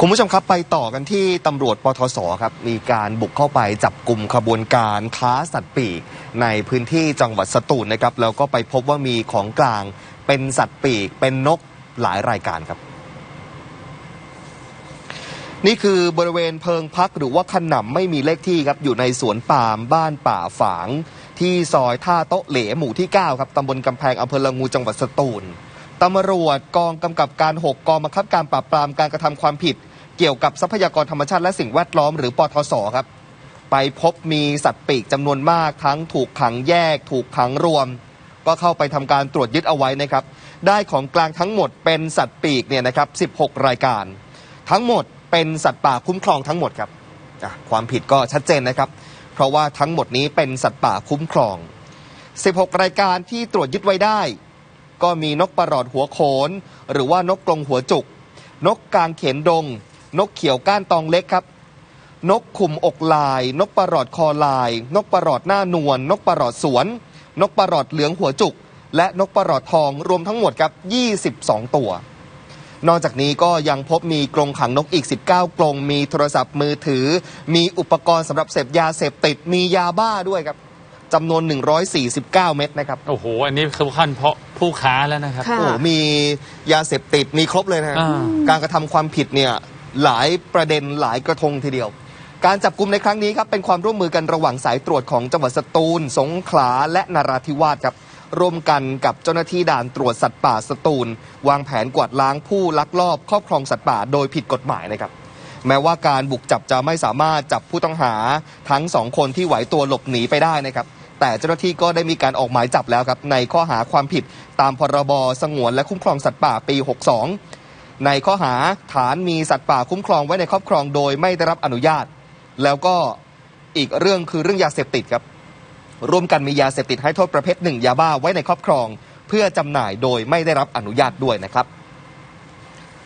คุณผู้ชมครับไปต่อกันที่ตำรวจปทศครับมีการบุกเข้าไปจับกลุ่มขบวนการค้าสัตว์ปีกในพื้นที่จังหวัดสตูลนะครับแล้วก็ไปพบว่ามีของกลางเป็นสัตว์ปีก เป็นนกหลายรายการครับ นี่คือบริเวณเพิงพักหรือว่าขนำไม่มีเลขที่ครับอยู่ในสวนปาล์มบ้านป่าฝาง ที่ซอยท่าโต๊ะเหลหมู่ที่ 9 ครับตำบลกำแพงอำเภอละงูจังหวัดสตูลตำรวจกองกำกับการ 6 กองบังคับการปราบปรามการกระทำความผิด เกี่ยวกับทรัพยากรธรรมชาติและสิ่งแวดล้อมหรือปทศครับ ไปพบมีสัตว์ปีกจำนวนมากทั้งถูกขังแยก ถูกขังรวม ก็เข้าไปทำการตรวจยึดเอาไว้นะครับ ได้ของกลางทั้งหมดเป็นสัตว์ปีกเนี่ยนะครับ 16 รายการ ทั้งหมดเป็นสัตว์ป่าคุ้มครองทั้งหมดครับความผิดก็ชัดเจนนะครับ เพราะว่าทั้งหมดนี้เป็นสัตว์ป่าคุ้มครอง 16 รายการที่ตรวจยึดไว้ได้ ก็มีนกประหลอดหัวโขน หรือว่านกกรงหัวจุก นกกางเขนดง นกเขียวก้านตองเล็กครับ นกขุมอกลาย นกประหลอดคอลาย นกประหลอดหน้านวลนกประหลอดสวน นกประหลอดเหลืองหัวจุก และนกประหลอดทองรวมทั้งหมดครับ 22 ตัวนอกจากนี้ก็ยังพบมีกรงขังนกอีก 19 กรง มีโทรศัพท์มือถือ มีอุปกรณ์สำหรับเสพยาเสพติด มียาบ้าด้วยครับจำนวน 149 เม็ดนะครับ โอ้โห อันนี้คือขั้นเพราะผู้ค้าแล้วนะครับค่ะโอ้โหมียาเสพติดมีครบเลยนะฮะอ่าการกระทำความผิดเนี่ย หลายประเด็นหลายกระทงทีเดียว การจับกลุ่มในครั้งนี้ครับเป็นความร่วมมือกันระหว่างสายตรวจของจังหวัดสตูล สงขลาและนราธิวาสครับร่วมกันกับเจ้าหน้าที่ด่านตรวจสัตว์ป่าสตูล วางแผนกวาดล้างผู้ลักลอบครอบครองสัตว์ป่าโดยผิดกฎหมายนะครับ แม้ว่าการบุกจับจะไม่สามารถจับผู้ต้องหาทั้งสองคนที่ไหวตัวหลบหนีไปได้นะครับ แต่เจ้าหน้าที่ก็ได้มีการออกหมายจับแล้วครับในข้อหาความผิดตามพรบสงวนและคุ้มครองสัตว์ป่าปี 62 ในข้อหาฐานมีสัตว์ป่าคุ้มครองไว้ในครอบครองโดยไม่ได้รับอนุญาต แล้วก็อีกเรื่องคือเรื่องยาเสพติดครับ ร่วมกันมียาเสพติดให้โทษประเภทหนึ่งยาบ้าไว้ในครอบครอง เพื่อจำหน่ายโดยไม่ได้รับอนุญาตด้วยนะครับ